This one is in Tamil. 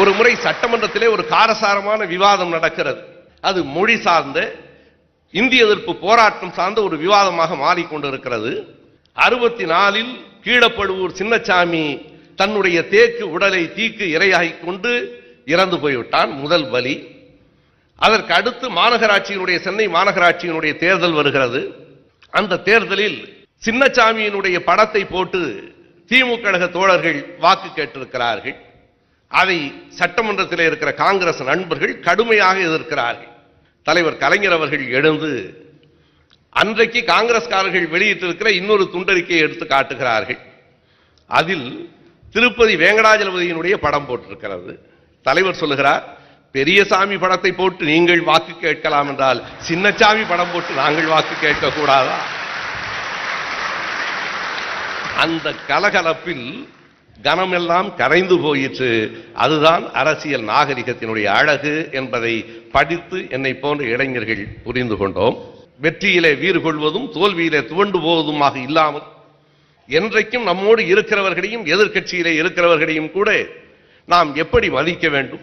ஒரு முறை சட்டமன்றத்திலே ஒரு காரசாரமான விவாதம் நடக்கிறது. அது மொழி சார்ந்த இந்திய எதிர்ப்பு போராட்டம் சார்ந்த ஒரு விவாதமாக மாறிக்கொண்டிருக்கிறது. அறுபத்தி நாலில் கீழப்படுவூர் சின்னசாமி தன்னுடைய தேக்கு உடலை தீக்கு இரையாகி கொண்டு இறந்து போய்விட்டான் முதல் பலி அதற்கு அடுத்து மாநகராட்சியினுடைய சென்னை மாநகராட்சியினுடைய தேர்தல் வருகிறது. அந்த தேர்தலில் சின்னசாமியினுடைய படத்தை போட்டு திமுக தோழர்கள் வாக்கு கேட்டிருக்கிறார்கள். அதை சட்டமன்றத்தில் இருக்கிற காங்கிரஸ் நண்பர்கள் கடுமையாக எதிர்க்கிறார்கள். தலைவர் கலைஞர் அவர்கள் எழுந்து அன்றைக்கு காங்கிரஸ்காரர்கள் வெளியிட்டிருக்கிற இன்னொரு துண்டறிக்கையை எடுத்து காட்டுகிறார்கள். அதில் திருப்பதி வேங்கடாஜலபதியினுடைய படம் போட்டிருக்கிறது. தலைவர் சொல்லுகிறார் பெரியசாமி படத்தை போட்டு நீங்கள் வாக்கு கேட்கலாம் என்றால் சின்னச்சாமி படம் போட்டு நாங்கள் வாக்கு கேட்க கூடாதா அந்த கலகலப்பில் கனமெல்லாம் கரைந்து போயிற்று. அதுதான் அரசியல் நாகரிகத்தினுடைய அழகு என்பதை படித்து என்னை போன்ற இளைஞர்கள் புரிந்து கொண்டோம். வெற்றியிலே வீறு கொள்வதும் தோல்வியிலே துவண்டு போவதுமாக இல்லாமல் என்றைக்கும் நம்மோடு இருக்கிறவர்களையும் எதிர்க்கட்சியிலே இருக்கிறவர்களையும் கூட நாம் எப்படி மதிக்க வேண்டும்?